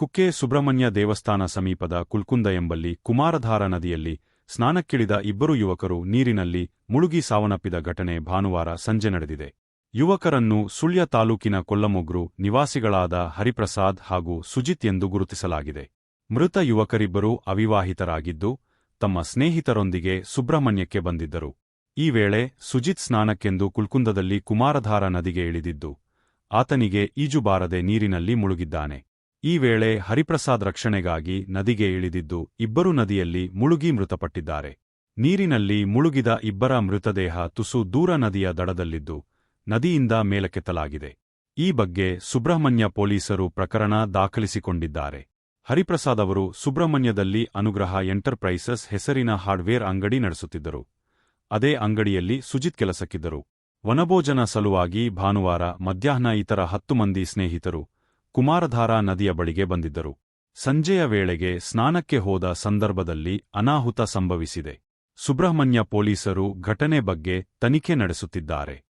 ಕುಕ್ಕೆ ಸುಬ್ರಹ್ಮಣ್ಯ ದೇವಸ್ಥಾನ ಸಮೀಪದ ಕುಲ್ಕುಂದ ಎಂಬಲ್ಲಿ ಕುಮಾರಧಾರ ನದಿಯಲ್ಲಿ ಸ್ನಾನಕ್ಕಿಳಿದ ಇಬ್ಬರು ಯುವಕರು ನೀರಿನಲ್ಲಿ ಮುಳುಗಿ ಸಾವನ್ನಪ್ಪಿದ ಘಟನೆ ಭಾನುವಾರ ಸಂಜೆ ನಡೆದಿದೆ. ಯುವಕರನ್ನು ಸುಳ್ಯ ತಾಲೂಕಿನ ಕೊಲ್ಲಮೊಗ್ರು, ನಿವಾಸಿಗಳಾದ ಹರಿಪ್ರಸಾದ್ ಹಾಗೂ ಸುಜಿತ್ ಎಂದು ಗುರುತಿಸಲಾಗಿದೆ. ಮೃತ ಯುವಕರಿಬ್ಬರೂ ಅವಿವಾಹಿತರಾಗಿದ್ದು, ತಮ್ಮ ಸ್ನೇಹಿತರೊಂದಿಗೆ ಸುಬ್ರಹ್ಮಣ್ಯಕ್ಕೆ ಬಂದಿದ್ದರು. ಈ ವೇಳೆ ಸುಜಿತ್ ಸ್ನಾನಕ್ಕೆಂದು ಕುಲ್ಕುಂದದಲ್ಲಿ ಕುಮಾರಧಾರ ನದಿಗೆ ಇಳಿದಿದ್ದು, ಆತನಿಗೆ ಈಜುಬಾರದೆ ನೀರಿನಲ್ಲಿ ಮುಳುಗಿದ್ದಾನೆ. ಈ ವೇಳೆ ಹರಿಪ್ರಸಾದ್ ರಕ್ಷಣೆಗಾಗಿ ನದಿಗೆ ಇಳಿದಿದ್ದು ಇಬ್ಬರು ನದಿಯಲ್ಲಿ ಮುಳುಗಿ ಮೃತಪಟ್ಟಿದ್ದಾರೆ. ನೀರಿನಲ್ಲಿ ಮುಳುಗಿದ ಇಬ್ಬರ ಮೃತದೇಹ ತುಸು ದೂರ ನದಿಯ ದಡದಲ್ಲಿದ್ದು ನದಿಯಿಂದ ಮೇಲಕ್ಕೆತ್ತಲಾಗಿದೆ. ಈ ಬಗ್ಗೆ ಸುಬ್ರಹ್ಮಣ್ಯ ಪೊಲೀಸರು ಪ್ರಕರಣ ದಾಖಲಿಸಿಕೊಂಡಿದ್ದಾರೆ. ಹರಿಪ್ರಸಾದ್ ಅವರು ಸುಬ್ರಹ್ಮಣ್ಯದಲ್ಲಿ ಅನುಗ್ರಹ ಎಂಟರ್ಪ್ರೈಸಸ್ ಹೆಸರಿನ ಹಾರ್ಡ್ವೇರ್ ಅಂಗಡಿ ನಡೆಸುತ್ತಿದ್ದರು. ಅದೇ ಅಂಗಡಿಯಲ್ಲಿ ಸುಜಿತ್ ಕೆಲಸಕ್ಕಿದ್ದರು. ವನಭೋಜನ ಸಲುವಾಗಿ ಭಾನುವಾರ ಮಧ್ಯಾಹ್ನ ಇತರ ಹತ್ತು ಮಂದಿ ಸ್ನೇಹಿತರು ಕುಮಾರಧಾರಾ ನದಿಯ ಬಳಿಗೆ ಬಂದಿದ್ದರು. ಸಂಜೆಯ ವೇಳೆಗೆ ಸ್ನಾನಕ್ಕೆ ಹೋದ ಸಂದರ್ಭದಲ್ಲಿ ಅನಾಹುತ ಸಂಭವಿಸಿದೆ. ಸುಬ್ರಹ್ಮಣ್ಯ ಪೊಲೀಸರು ಘಟನೆ ಬಗ್ಗೆ ತನಿಖೆ ನಡೆಸುತ್ತಿದ್ದಾರೆ.